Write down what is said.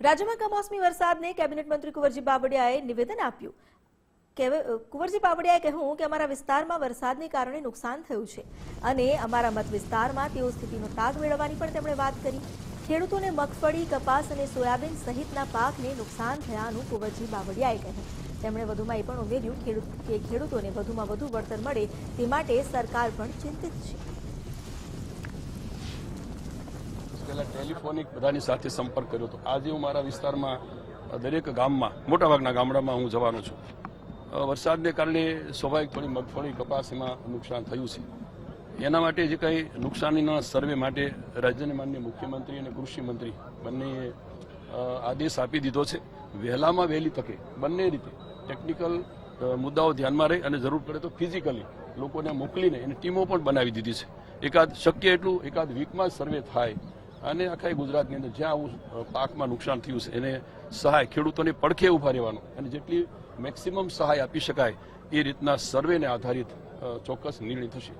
રાજ્યમાં કમોસમી વરસાદને કેબિનેટ મંત્રી કુંવરજી બાવળિયાએ નિવેદન આપ્યું. કુંવરજી બાવળિયાએ કહ્યું કે અમારા વિસ્તારમાં વરસાદને કારણે નુકસાન થયું છે અને અમારા મત વિસ્તારમાં તેઓ સ્થિતિનો તાગ મેળવવાની પણ તેમણે વાત કરી. ખેડૂતોને મગફળી, કપાસ અને સોયાબીન સહિતના પાકને નુકસાન થયાનું કુંવરજી બાવળિયાએ કહ્યું. તેમણે વધુમાં એ પણ ઉમેર્યું ખેડૂત, કે ખેડૂતોને વધુમાં વધુ વળતર મળે તે માટે સરકાર પણ ચિંતિત છે. ટેલિફોનિક બધાની સાથે સંપર્ક કર્યો હતો. આજે હું મારા વિસ્તારમાં દરેક ગામમાં, મોટાભાગના ગામડામાં હું જવાનો છું. વરસાદને કારણે સ્વાભાવિક થોડી મગફળી કપાસ એમાં નુકસાન થયું છે. એના માટે જે કંઈ નુકસાનીના સર્વે માટે રાજ્યના માન્ય મુખ્યમંત્રી અને કૃષિ મંત્રી બંનેએ આદેશ આપી દીધો છે. વહેલામાં વહેલી તકે બંને રીતે ટેકનિકલ મુદ્દાઓ ધ્યાનમાં રહી અને જરૂર પડે તો ફિઝિકલી લોકોને મોકલીને એની ટીમો પણ બનાવી દીધી છે. એકાદ શક્ય એટલું, એકાદ વીકમાં સર્વે થાય અને આખા ગુજરાતની અંદર જ્યાં આવું પાકમાં નુકસાન થયું છે, એને સહાય ખેડૂતોને પડખે ઊભા રહેવાનું અને જેટલી મેક્સિમમ સહાય આપી શકાય એ રીતના સર્વેને આધારિત ચોક્કસ નિર્ણય થશે.